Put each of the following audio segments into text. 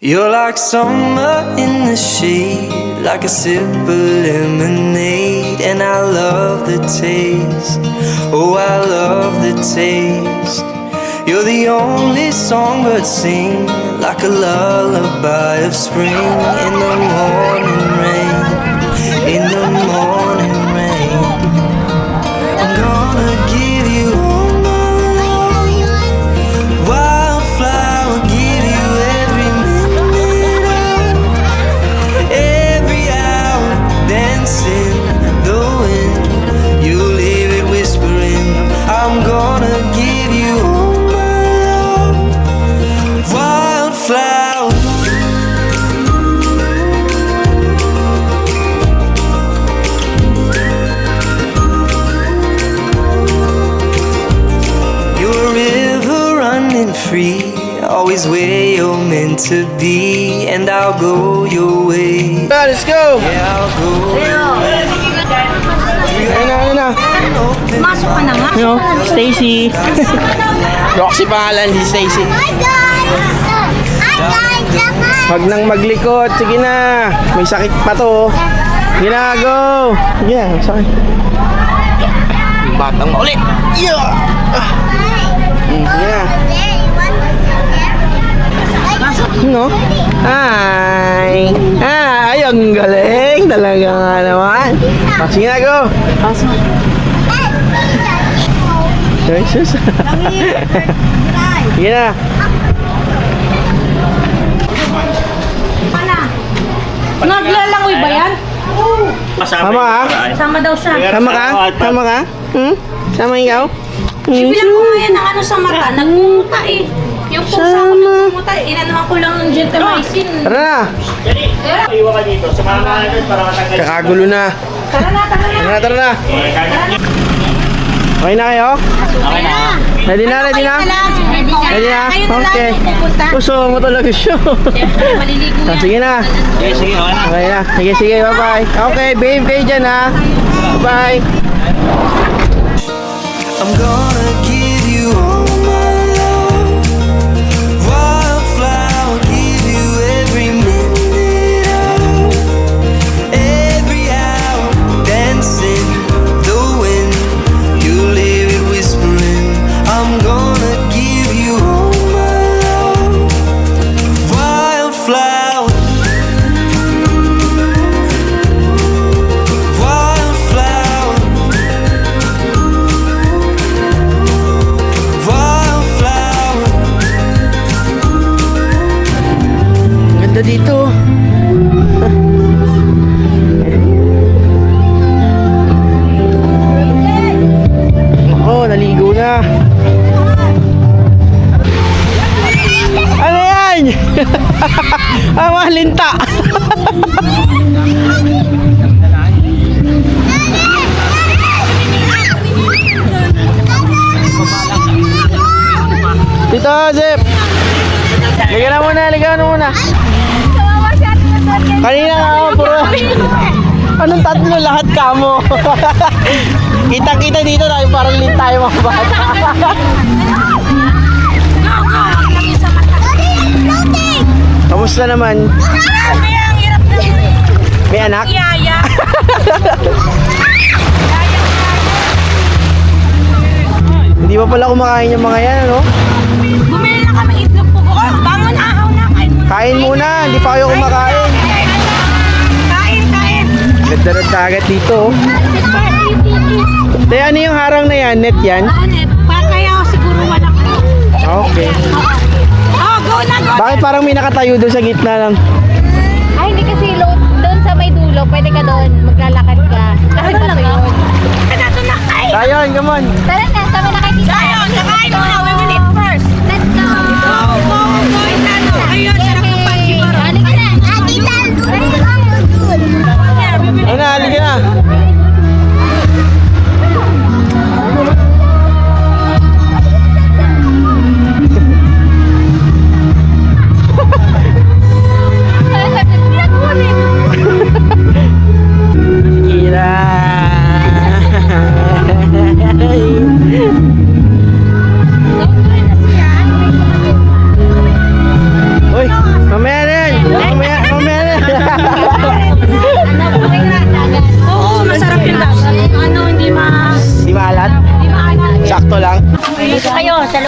You're like summer in the shade, like a sip of lemonade, and I love the taste. Oh, I love the taste. You're the only songbird sing like a lullaby of spring in the morning always where you're meant to be, and I'll go your way. Ah, let's go! Yeah, I'll go. Ayun na, ayun na. Masok ka na nga. Ano? Stacy. Roxy pangalan, si Stacy. Hi guys! Hi guys! Huwag nang maglikot. Sige na. May sakit pa to. oh. Sige na, go! Sige na, sakit. Batang mauli. Yeah! Ah. Mm, sige na. No? Hi! Hi! Ang galing! Talaga nga naman. Ah, sige na, go! Ay, sus. Sige na. Naglalangoy ba yan? Tama ka? Sama daw siya. Tama ka? Tama ka? Hmm? Tama ikaw? Hmm? Bilang ko ngayon ng ano sa mata, nagmumuta eh. Yung pusa ko nagmumuta eh. Inanuhan ko lang ng gentamicin. Tara na! Iwan ka dito. Sumama ka na para matanggal. Kakagulo na. Tara na, tara na. Tara na, tara na. Okay na kayo? Okay na. Ready na, ready na? Ready na? Okay. Gusto mo talaga siya. Ah, sige na. Sige, na. Okay na. Sige, sige. Bye-bye. Okay, babe kayo dyan ha. Bye. I'm gonna give lahat ka mo? Kita-kita dito tayo parang lint tayo mga bata. Kamusta naman? May anak? Yaya. Hindi pa pala kumakain yung mga yan, ano? Bumili na kami itlog po ko. Bangon ahaw na. Kain muna. Kain muna, hindi pa kayo kumakain. Ganda ng dagat dito, oh. Te, ano yung harang na yan? Net yan? Ano, pa kaya ako siguro walang Okay. Oh, go na, go. Bakit parang may nakatayo doon sa gitna lang? Ay, hindi kasi load doon sa may dulo. Pwede ka doon. Maglalakad ka. Kasi pa yun. Ayun, come on. Tara na, na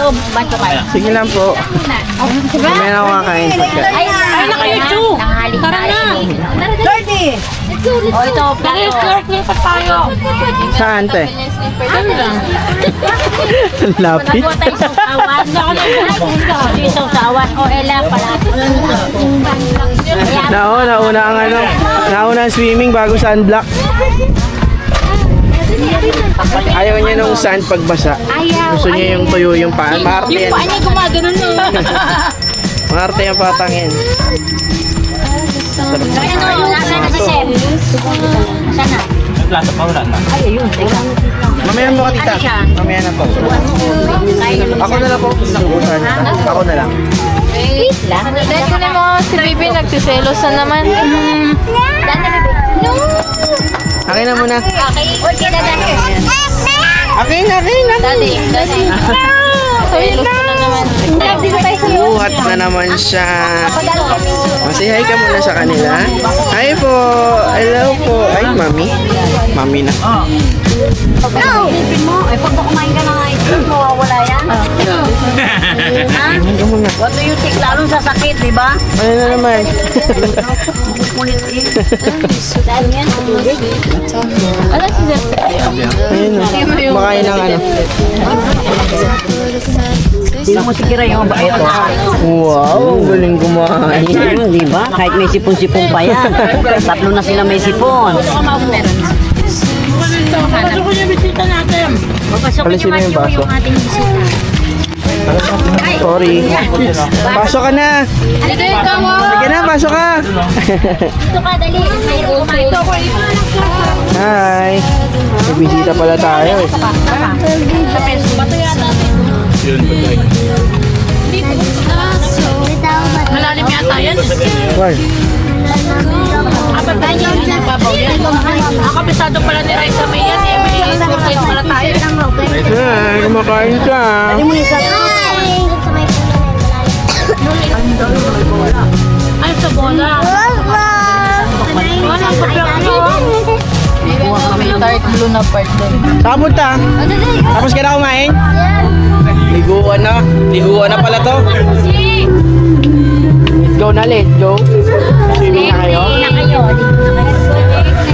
Banto kayo. Sige lang po. May na ako kakain pagka. Ay, ay, naka-YouTube. Tara na. Jordi! Oh, ito, plato. Pa tayo. Saan, te? Ang Lapit. Nagawa tayo sa usawan. Yung sa usawan. O, Ella, pala. Nao, nauna ang ano. Nauna ang swimming bago sunblock. Ayaw niya nung sand pagbasa. Ayaw. Gusto niya yung tuyo yung paan. Marte yan. Paano gumaganon no? Marte yung patangin. Kaya no, nasa na si Chef. Na? May plato pa wala na. Ay, ayun. Teka. Mamaya mo ka tita. Ano? Mamaya na po. Na Ako na lang po. Nakutan. Ako na lang. Wait lang. Dahil ko na mo, si Bibi nagsiselos na naman. Daan na, bebe. No! Akin na muna. Okay. Okay, dadan. Akin akin na. Daddy, daddy. Selos ko na. Buhat na naman siya. Hi ka muna sa kanila. Hi po. Hello po. Mami. Mami na. No! Isipin mo, eh pag kumain ka ng ice cream, mawawala yan. Ha? Ikaw muna. What do you think? Lalong sasakit, di ba? Ano na naman? Kulit eh. Dahil yan, sa tubig. Ano si Zep? Ayun na. Makain ng ano. Sino mo si Kira yung ba ito? Wow, ang galing kumain. Ayun, di ba? Kahit may sipon-sipon pa yan. Tatlo na sila may sipon. Papasok mo yung baso. yung ating bisita. Sorry. Pasok ka na. Halika ikaw mo. Sige na, pasok ka. Ito ka, dali. May kumain. Hi. May bisita pala tayo eh. Malalim yata yan. Why? Ang kabisado pala ni Raisa May yan eh. May surprise pala tayo. Hi, kumakain ka. Ay, sa bola. Wala pa Dark blue na part doon. Saan punta? Tapos ka na kumain? Liguan na. Liguan na pala to. Let's go na, let's go. Swimming na kayo.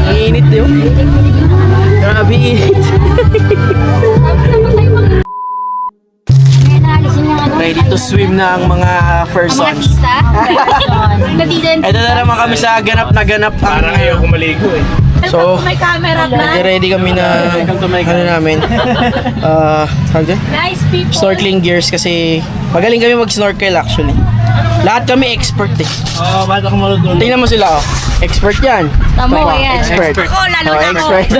Ang init yun. Grabe init. Ready to swim na ang mga persons. Isa. Nadidan. Ito na naman kami sa ganap na ganap. Parang ayaw ko maligo eh. So, May camera na. ready kami na ano namin. Ah, uh, Guys, people. snorkeling gears kasi magaling kami mag-snorkel actually. Lahat kami expert eh. Oo, oh, ba't ako marunong? Tingnan mo sila oh. Expert yan. Tamo Diba? yan. Expert. Ako, lalo Oh, na ako. expert.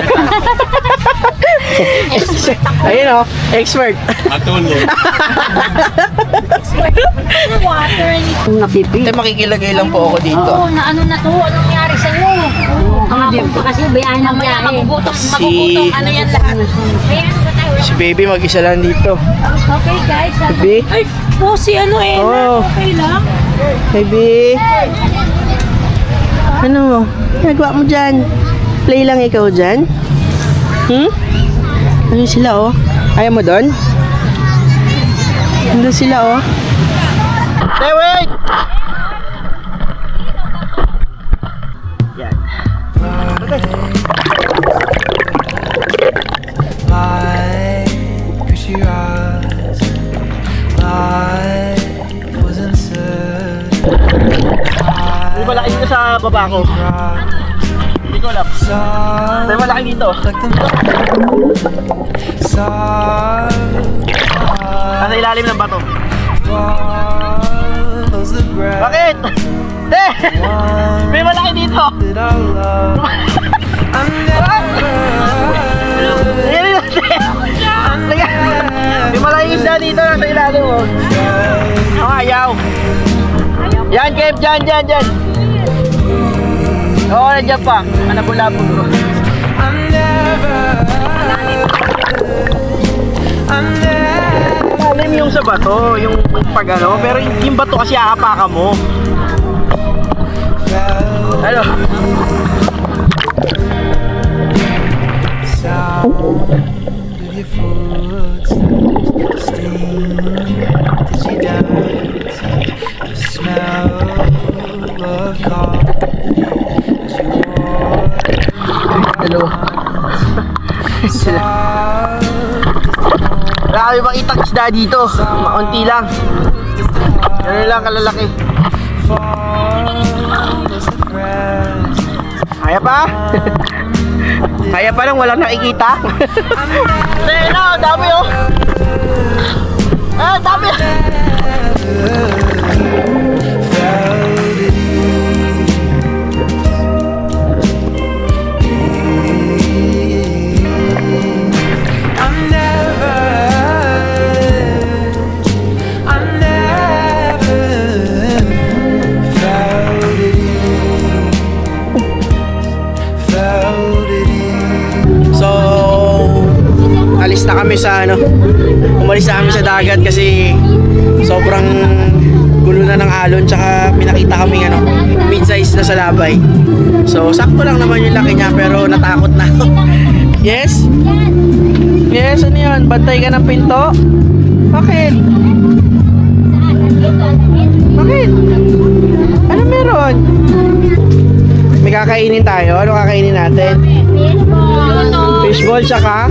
Ayun oh, expert. Matulog. Water. Kung napipi. Hindi makikilagay lang po ako dito. Oo, na ano na to? Anong nangyari sa iyo? Ah, kasi bayan ng biyahe. magugutom. Si-. Ano yan lahat? Ano ba tayo? Si baby mag-isa lang dito. Okay guys. ah. Baby? Ay, po si ano eh. Oh, Okay lang. baby. Ano mo? Nagawa mo dyan? Play lang ikaw dyan? Hmm? Ano sila oh? Ayaw mo doon? Nandun sila oh. Hey, wait! Sa baba ko. Hindi ko alam. May malaki dito. Nasa ilalim ng bato. Bakit? Eh! May malaki dito. May malaki isa dito nasa ilalim mo. Ang ayaw. Yan, Kev, dyan, dyan, dyan. Oo, nandiyan pa. Manabulabog ko. Malalim yung sa bato, yung pag ano, pero yung, bato kasi aapakan mo. Ano? Sound isda dito. Maunti lang. Ganun lang kalalaki. Kaya pa? Kaya pa lang walang nakikita? Tena, dami oh! Ah, dami! Labay. So, sakto lang naman yung laki niya pero natakot na ako. yes? Yes, ano yun? Bantay ka ng pinto? Bakit? Bakit? Ano meron? May kakainin tayo? Ano kakainin natin? Fishball tsaka?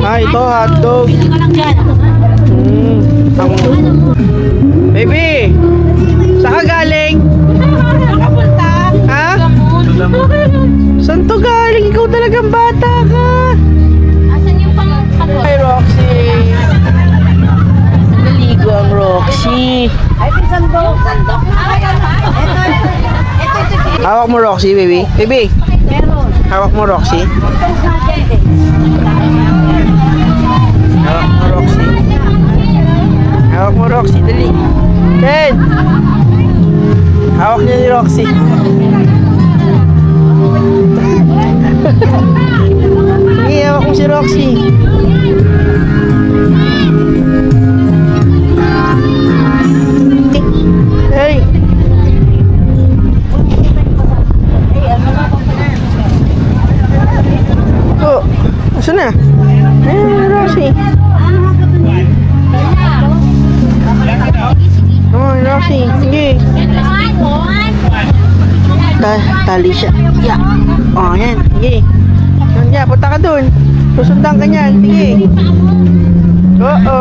Ah, ito hotdog. Mm. Baby! Saan galing? Ha? Saan to galing? Ikaw talagang bata ka. Asan yung pang Hi, Roxy. Naligo ang Roxy. Hawak mo Roxy, baby. Baby. Hawak mo Roxy. Hawak mo Roxy. Hawak mo Roxy, dali. Ted! Hawak niya ni Roxy. Sige, hawak mo si Roxy. Hey! Oh, asan na? Eh, Roxy. Oh, Roxy. Sige. Ta tali siya. Yeah. Oh, yan. Sige. Yan, yan. Punta ka dun. Susundan ka niyan. Sige. Oo.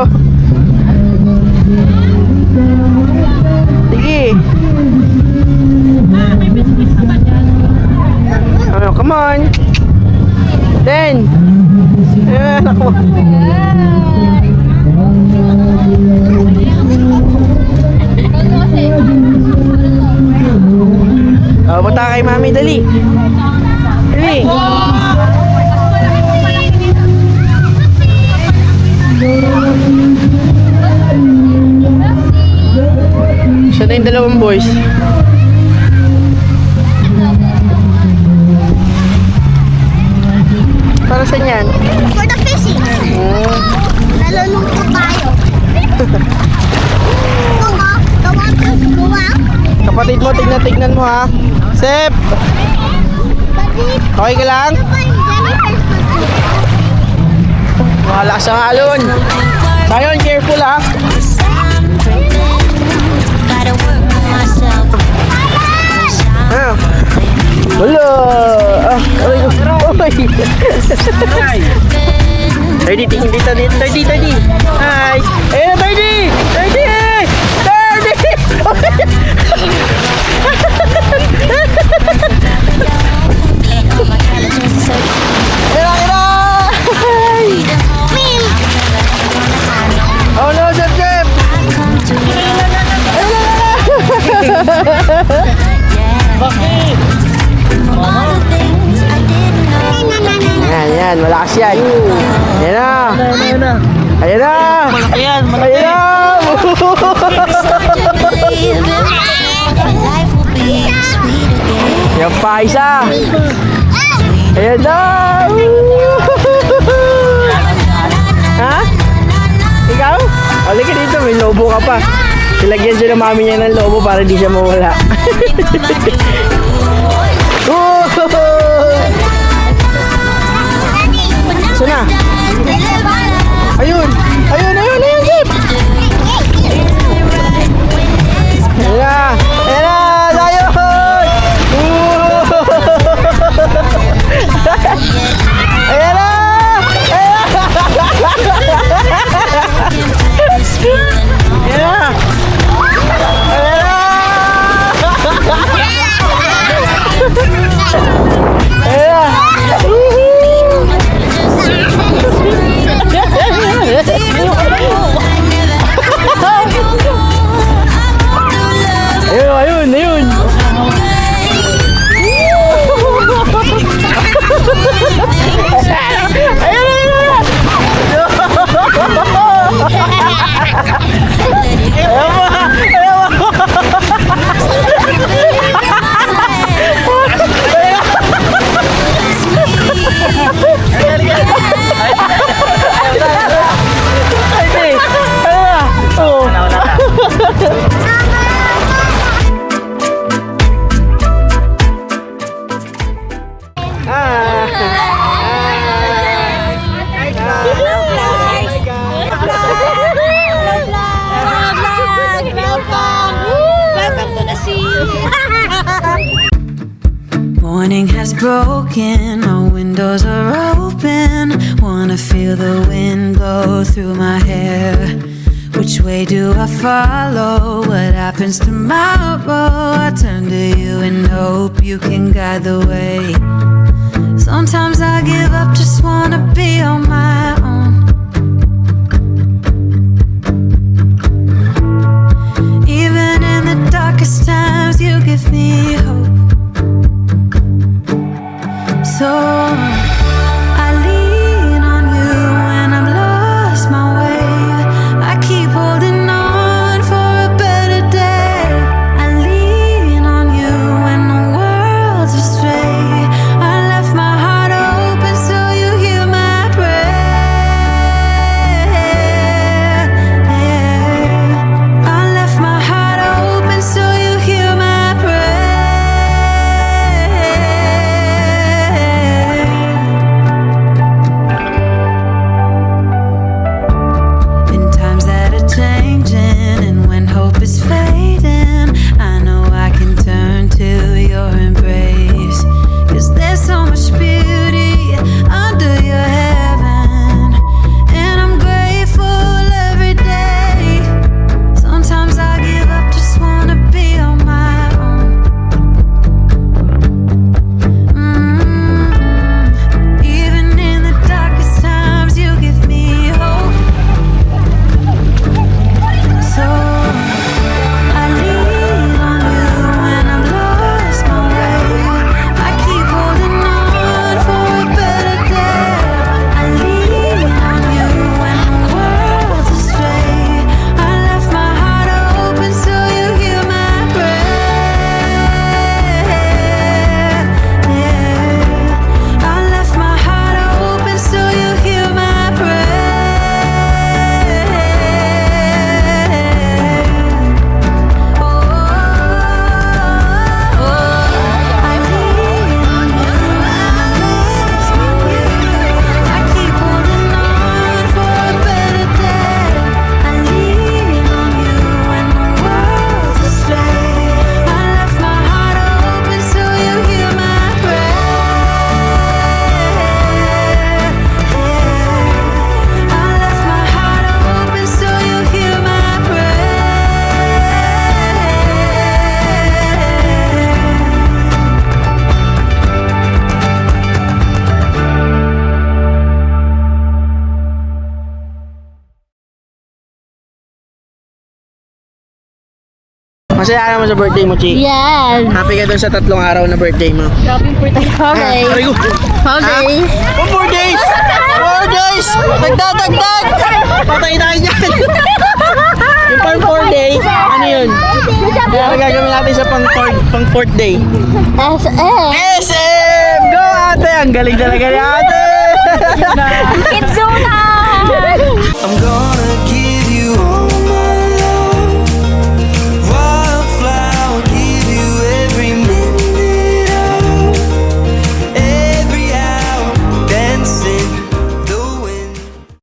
Sige. Oh, come on. Then. Eh, anak mo. Oh, punta ka kay mami, dali. Dali. Siya na yung dalawang boys. Para saan yan? For the fishing. Nalulungkot tayo. Mga, the water's go out. Kapatid mo, tignan-tignan mo ha. Sep! Okay ka lang? Malakas ang alon. Sayon, careful ha. Wala. Ah, aray ko. Oy. Ready, tingin dito dito. Ready, ready. Hi. Ayun na, ready. Ready. Ready. Ira, ira. Oh no, Jeff, Jeff. Yan, yan. Malakas yan. Yan na. Ayan na. Yan pa isa. Ayan na. ha? Ikaw? Halika dito, may lobo ka pa. Nilagyan siya ng mami niya ng lobo para di siya mawala. Shut up! Broken, my windows are open. Wanna feel the wind blow through my hair. Which way do I follow? What happens tomorrow? I turn to you and hope you can guide the way. Sometimes I give up, just wanna be on my own. Masaya naman sa birthday mo, Chi. Yes! Happy ka dun sa tatlong araw na birthday mo. Grabe po tayo. Okay. Aray ko. Okay. Oh, four days! Four days! Nagdadagdag! Patay tayo dyan! Yung pang four days, ano yun? Ano gagawin natin sa pang fourth, pang fourth day? SM! SM! Go ate! Ang galing talaga ni ate! Kids Zona! I'm gonna give